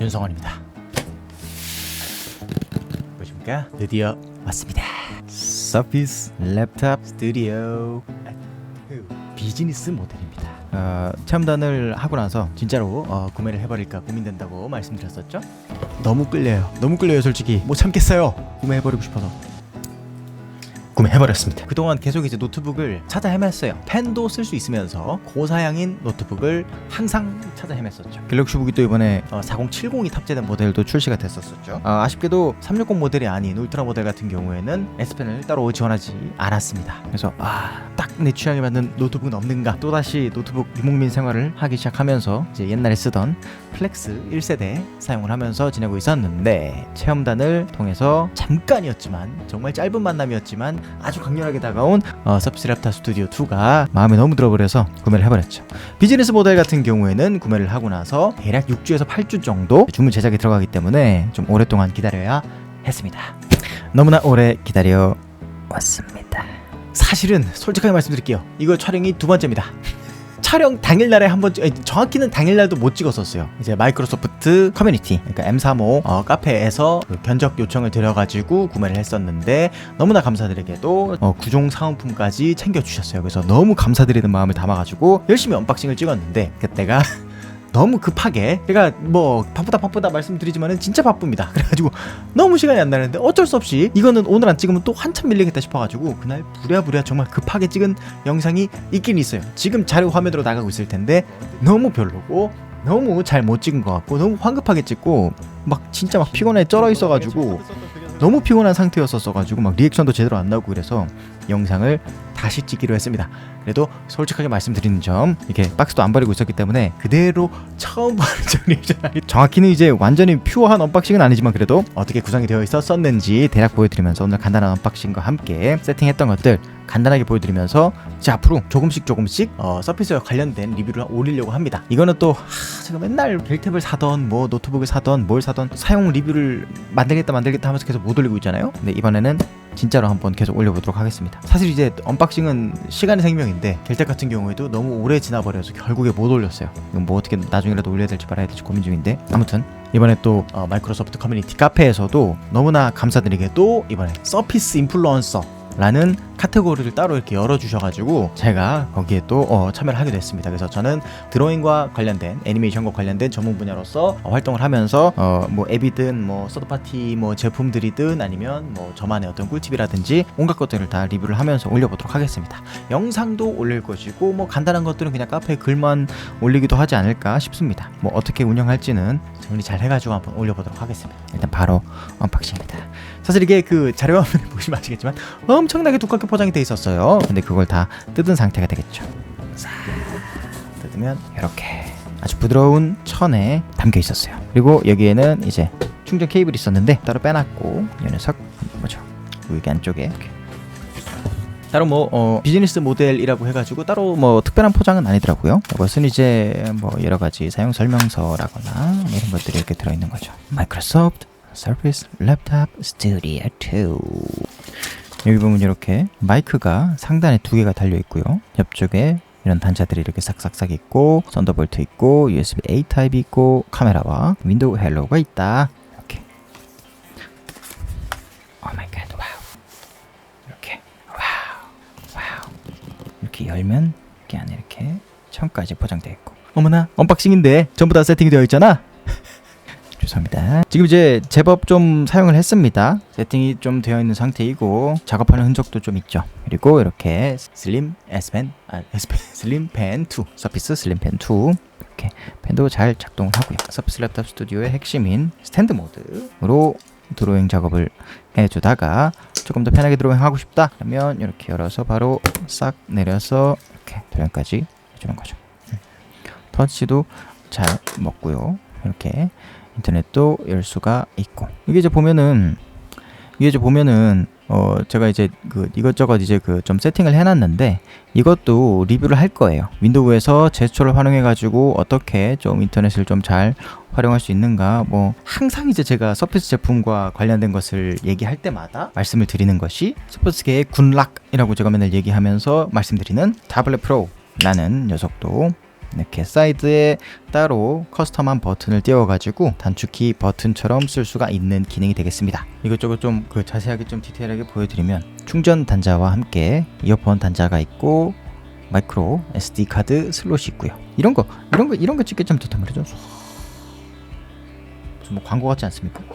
윤성원입니다. 보십니까? 드디어 왔습니다. 서피스 랩탑 스튜디오 비즈니스 모델입니다. 어, 체험단을 하고 나서 진짜로 어, 구매를 해버릴까 고민된다고 말씀드렸었죠? 너무 끌려요. 너무 끌려요, 솔직히. 못 참겠어요. 구매해버리고 싶어서. 구매해버렸습니다. 그동안 계속 이제 노트북을 찾아 헤맸어요. 펜도 쓸 수 있으면서 고사양인 노트북을 항상 찾아 헤맸었죠. 갤럭시북이 또 이번에 어, 4070이 탑재된 모델도 출시가 됐었었죠. 어, 아쉽게도 360 모델이 아닌 울트라 모델 같은 경우에는 S펜을 따로 지원하지 않았습니다. 그래서 아, 딱 내 취향에 맞는 노트북은 없는가? 또다시 노트북 유목민 생활을 하기 시작하면서 이제 옛날에 쓰던 플렉스 1세대 사용을 하면서 지내고 있었는데 체험단을 통해서 잠깐이었지만 정말 짧은 만남이었지만 아주 강렬하게 다가온 어, 서피스 랩타 스튜디오 2가 마음에 너무 들어버려서 구매를 해버렸죠. 비즈니스 모델 같은 경우에는 구매를 하고 나서 대략 6주에서 8주 정도 주문 제작에 들어가기 때문에 좀 오랫동안 기다려야 했습니다. 너무나 오래 기다려 왔습니다. 사실은 솔직하게 말씀드릴게요. 이거 촬영이 두 번째입니다. 촬영 당일날에 한 번, 아니, 정확히는 당일날도 못 찍었었어요. 이제 마이크로소프트 커뮤니티, 그러니까 M35 어, 카페에서 그 견적 요청을 드려가지고 구매를 했었는데 너무나 감사드리게도 어, 구종 사은품까지 챙겨주셨어요. 그래서 너무 감사드리는 마음을 담아가지고 열심히 언박싱을 찍었는데 그때가 너무 급하게 제가 뭐 바쁘다 바쁘다 말씀드리지만은 진짜 바쁩니다. 그래가지고 너무 시간이 안 나는데 어쩔 수 없이 이거는 오늘 안 찍으면 또 한참 밀리겠다 싶어가지고 그날 부랴부랴 정말 급하게 찍은 영상이 있긴 있어요. 지금 자료 화면으로 나가고 있을 텐데 너무 별로고 너무 잘 못 찍은 것 같고 너무 황급하게 찍고 막 진짜 막 피곤해 쩔어 있어가지고 너무 피곤한 상태였었어가지고 막 리액션도 제대로 안 나오고 그래서 영상을 다시 찍기로 했습니다. 그래도 솔직하게 말씀드리는 점 이렇게 박스도 안 버리고 있었기 때문에 그대로 처음 버전 리액션 정확히는 이제 완전히 퓨어한 언박싱은 아니지만 그래도 어떻게 구성이 되어 있었었는지 대략 보여드리면서 오늘 간단한 언박싱과 함께 세팅했던 것들 간단하게 보여드리면서 이제 앞으로 조금씩 조금씩 어, 서피스와 관련된 리뷰를 올리려고 합니다. 이거는 또 하, 제가 맨날 벨탭을 사던 뭐 노트북을 사던 뭘 사던 사용 리뷰를 만들겠다 만들겠다 하면서 계속 못 올리고 있잖아요. 근데 이번에는 진짜로 한번 계속 올려보도록 하겠습니다. 사실 이제 언박싱은 시간의 생명인데 델텍 같은 경우에도 너무 오래 지나버려서 결국에 못 올렸어요. 이건 뭐 어떻게 나중이라도 올려야 될지 말아야 될지 고민 중인데 아무튼 이번에 또 어, 마이크로소프트 커뮤니티 카페에서도 너무나 감사드리게도 이번에 서피스 인플루언서 라는 카테고리를 따로 이렇게 열어주셔가지고 제가 거기에 또 어, 참여를 하게 됐습니다. 그래서 저는 드로잉과 관련된 애니메이션과 관련된 전문 분야로서 어, 활동을 하면서 어, 뭐 앱이든 뭐 서드파티 뭐 제품들이든 아니면 뭐 저만의 어떤 꿀팁이라든지 온갖 것들을 다 리뷰를 하면서 올려보도록 하겠습니다. 영상도 올릴 것이고 뭐 간단한 것들은 그냥 카페에 글만 올리기도 하지 않을까 싶습니다. 뭐 어떻게 운영할지는 정리 잘 해가지고 한번 올려보도록 하겠습니다. 일단 바로 언박싱입니다. 사실 이게 그 자료 화면에 보시면 아시겠지만 엄청나게 두껍게 포장이 돼 있었어요. 근데 그걸 다 뜯은 상태가 되겠죠. 싹 뜯으면 이렇게 아주 부드러운 천에 담겨 있었어요. 그리고 여기에는 이제 충전 케이블이 있었는데 따로 빼놨고 이 녀석 뭐죠? 여기 안쪽에 이렇게 따로 뭐 어, 비즈니스 모델이라고 해가지고 따로 뭐 특별한 포장은 아니더라고요. 이것은 이제 뭐 여러 가지 사용 설명서라거나 뭐 이런 것들이 이렇게 들어있는 거죠. 마이크로소프트 서피스 랩탑 스튜디오 2 여기 보면 이렇게 마이크가 상단에 두 개가 달려 있고요. 옆쪽에 이런 단자들이 이렇게 싹싹싹 있고 썬더볼트 있고 USB A 타입이 있고 카메라와 윈도우 헬로우가 있다. 이렇게. 오 마이 갓. 와우. 이렇게. 와우. 와우. 이렇게 열면 이렇게 안에 이렇게 천까지 포장되어 있고. 어머나 언박싱인데 전부 다 세팅이 되어 있잖아. 죄송합니다. 지금 이제 제법 좀 사용을 했습니다. 세팅이 좀 되어 있는 상태이고 작업하는 흔적도 좀 있죠. 그리고 이렇게 슬림 S펜, 아 S펜 슬림 펜 2, 서피스 슬림 펜 2. 이렇게 펜도 잘 작동을 하고요. 서피스 랩탑 스튜디오의 핵심인 스탠드 모드로 드로잉 작업을 해주다가 조금 더 편하게 드로잉 하고 싶다 그러면 이렇게 열어서 바로 싹 내려서 이렇게 드로잉까지 해주는 거죠. 음. 터치도 잘 먹고요. 이렇게 인터넷도 열 수가 있고. 이게 이제 보면은 이게 이제 보면은 어 제가 이제 그 이것저것 이제 그 좀 세팅을 해놨는데 이것도 리뷰를 할 거예요. 윈도우에서 제스처를 활용해 가지고 어떻게 좀 인터넷을 좀 잘 활용할 수 있는가. 뭐 항상 이제 제가 서피스 제품과 관련된 것을 얘기할 때마다 말씀을 드리는 것이 서피스계의 굿락이라고 제가 맨날 얘기하면서 말씀드리는 타블렛 프로 라는 녀석도 이렇게 사이드에 따로 커스텀한 버튼을 띄워가지고 단축키 버튼처럼 쓸 수가 있는 기능이 되겠습니다. 이것저것 좀 그 자세하게 좀 디테일하게 보여드리면 충전 단자와 함께 이어폰 단자가 있고 마이크로 SD 카드 슬롯이 있고요. 이런 거 이런 거 이런 거 찍기 좀 좋단 말이죠. 좀 뭐 광고 같지 않습니까?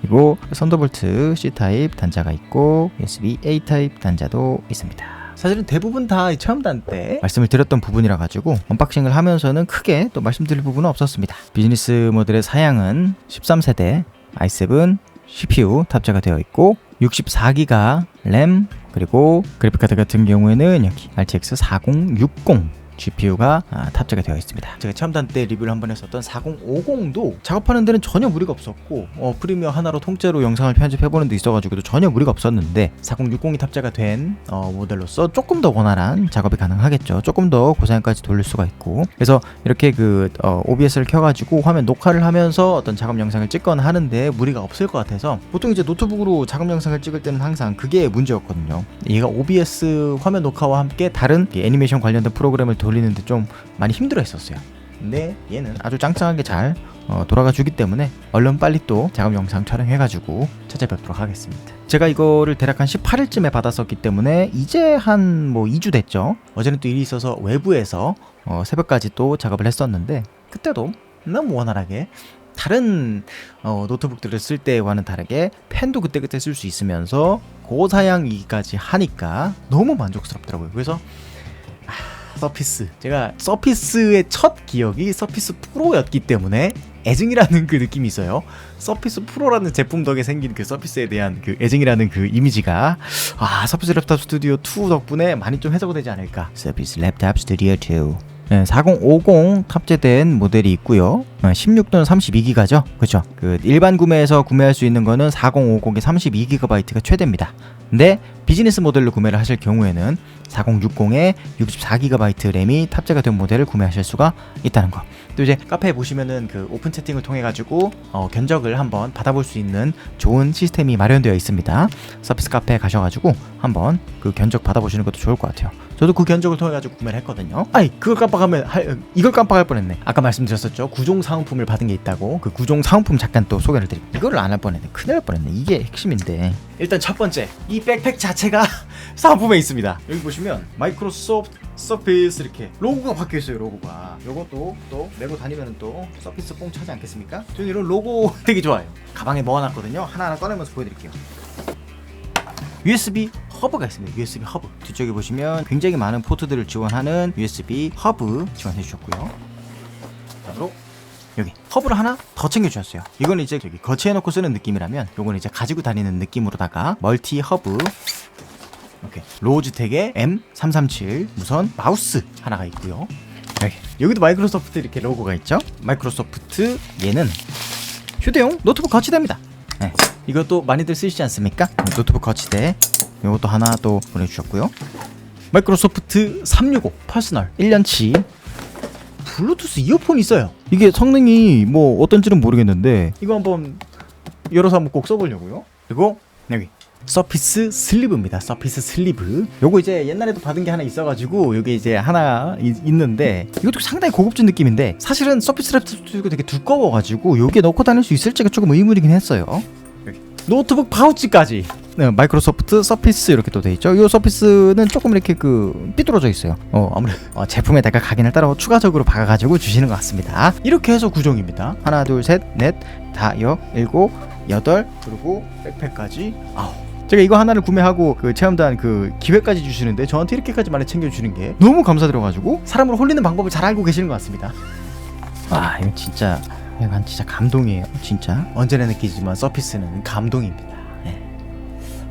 그리고 썬더볼트 C 타입 단자가 있고 USB A 타입 단자도 있습니다. 사실은 대부분 다 체험단 때 말씀을 드렸던 부분이라 가지고 언박싱을 하면서는 크게 또 말씀드릴 부분은 없었습니다. 비즈니스 모델의 사양은 13세대 i7 CPU 탑재가 되어 있고 64기가 램 그리고 그래픽카드 같은 경우에는 여기 RTX 4060 GPU가 아, 탑재가 되어 있습니다. 제가 첨단 때 리뷰를 한번 했었던 4050도 작업하는 데는 전혀 무리가 없었고 어, 프리미어 하나로 통째로 영상을 편집해보는 데 있어가지고도 전혀 무리가 없었는데 4060이 탑재가 된 어, 모델로서 조금 더 원활한 작업이 가능하겠죠. 조금 더 고사양까지 돌릴 수가 있고 그래서 이렇게 그 어, OBS를 켜가지고 화면 녹화를 하면서 어떤 작업 영상을 찍거나 하는데 무리가 없을 것 같아서 보통 이제 노트북으로 작업 영상을 찍을 때는 항상 그게 문제였거든요. 얘가 OBS 화면 녹화와 함께 다른 애니메이션 관련된 프로그램을 돌리는데 좀 많이 힘들어 했었어요. 근데 얘는 아주 짱짱하게 잘 어, 돌아가 주기 때문에 얼른 빨리 또 작업 영상 촬영해가지고 찾아뵙도록 하겠습니다. 제가 이거를 대략 한 18일쯤에 받았었기 때문에 이제 한 뭐 2주 됐죠. 어제는 또 일이 있어서 외부에서 어, 새벽까지 또 작업을 했었는데 그때도 너무 원활하게 다른 어, 노트북들을 쓸 때와는 다르게 펜도 그때그때 쓸 수 있으면서 고사양이기까지 하니까 너무 만족스럽더라고요. 그래서 서피스. 제가 서피스의 첫 기억이 서피스 프로였기 때문에 애증이라는 그 느낌이 있어요. 서피스 프로라는 제품 덕에 생긴 그 서피스에 대한 그 애증이라는 그 이미지가 아 서피스 랩탑 스튜디오 2 덕분에 많이 좀 해소가 되지 않을까. 서피스 랩탑 스튜디오 2. 네, 4050 탑재된 모델이 있고요. 16 또는 32기가죠. 그렇죠. 그 일반 구매에서 구매할 수 있는 거는 4050의 32GB가 최대입니다. 근데 비즈니스 모델로 구매를 하실 경우에는 4060에 64GB 램이 탑재가 된 모델을 구매하실 수가 있다는 거. 또 이제 카페에 보시면은 그 오픈 채팅을 통해 가지고 어, 견적을 한번 받아볼 수 있는 좋은 시스템이 마련되어 있습니다. 서비스 카페에 가셔가지고 한번 그 견적 받아보시는 것도 좋을 것 같아요. 저도 그 견적을 통해 가지고 구매를 했거든요. 아니 그걸 깜빡하면 할, 이걸 깜빡할 뻔했네. 아까 말씀드렸었죠. 구종 사은품을 받은 게 있다고. 그 구종 사은품 잠깐 또 소개를 드릴게요. 이거를 안할 뻔했네. 큰일 날 뻔했네. 이게 핵심인데. 일단 첫 번째 이 백팩 자 체가 사은품에 있습니다. 여기 보시면 마이크로소프트 서피스 이렇게 로고가 박혀 있어요. 로고가. 요것도 또 메고 다니면 또 서피스 뽕 차지 않겠습니까? 저는 이런 로고 되게 좋아요. 가방에 넣어놨거든요. 하나하나 꺼내면서 보여드릴게요. USB 허브가 있습니다. USB 허브. 뒤쪽에 보시면 굉장히 많은 포트들을 지원하는 USB 허브 지원해 주셨고요. 바로 여기 허브를 하나 더 챙겨주셨어요. 이건 이제 여기 거치해놓고 쓰는 느낌이라면 이건 이제 가지고 다니는 느낌으로다가 멀티 허브 이렇게 로즈텍의 M337 무선 마우스 하나가 있고요. 여기 여기도 마이크로소프트 이렇게 로고가 있죠. 마이크로소프트 얘는 휴대용 노트북 거치대입니다. 네. 이것도 많이들 쓰시지 않습니까? 노트북 거치대 이것도 하나 또 보내주셨고요. 마이크로소프트 365 퍼스널 1년치 블루투스 이어폰이 있어요. 이게 성능이 뭐 어떤지는 모르겠는데 이거 한번 열어서 한번 꼭 써보려고요. 그리고 여기 서피스 슬리브입니다. 서피스 슬리브. 요거 이제 옛날에도 받은 게 하나 있어가지고 요게 이제 하나 이, 있는데 이것도 상당히 고급진 느낌인데 사실은 서피스 랩탑도 되게 두꺼워가지고 요게 넣고 다닐 수 있을지가 조금 의문이긴 했어요. 노트북 파우치까지. 네, 마이크로소프트 서피스 이렇게 또 돼 있죠. 이 서피스는 조금 이렇게 그 삐뚤어져 있어요. 어, 아무래도 어, 제품에다가 각인을 따로 추가적으로 박아가지고 주시는 것 같습니다. 이렇게 해서 구종입니다. 하나, 둘, 셋, 넷, 다, 여, 일곱, 여덟, 그리고 백팩까지 아홉. 제가 이거 하나를 구매하고 그 체험단 그 기회까지 주시는데 저한테 이렇게까지 많이 챙겨주시는 게 너무 감사드려가지고 사람을 홀리는 방법을 잘 알고 계시는 것 같습니다. 아 이거 진짜 이건 진짜 감동이에요. 진짜 언제나 느끼지만 서피스는 감동입니다. 네.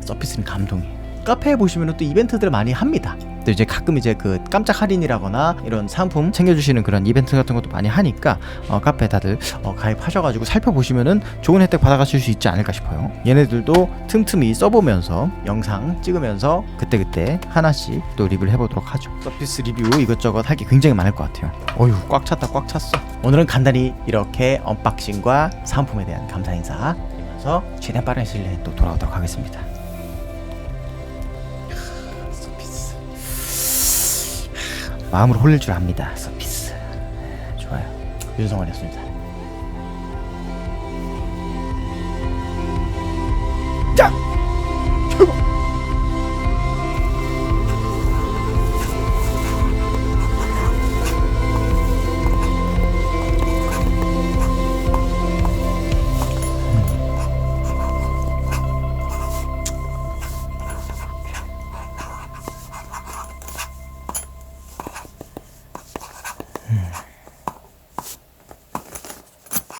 서피스는 감동이에요. 카페에 보시면 또 이벤트들을 많이 합니다. 또 이제 가끔 이제 그 깜짝 할인이라거나 이런 상품 챙겨주시는 그런 이벤트 같은 것도 많이 하니까 어, 카페 다들 어, 가입하셔가지고 살펴보시면은 좋은 혜택 받아가실 수 있지 않을까 싶어요. 얘네들도 틈틈이 써보면서 영상 찍으면서 그때그때 하나씩 또 리뷰를 해보도록 하죠. 서피스 리뷰 이것저것 할 게 굉장히 많을 것 같아요. 어휴 꽉 찼다 꽉 찼어. 오늘은 간단히 이렇게 언박싱과 상품에 대한 감사 인사 드리면서 최대한 빠른 시일 내에 또 돌아오도록 하겠습니다. 마음으로 홀릴 줄 압니다. 서피스. 네, 좋아요. 윤성환이었습니다. 자! 출발!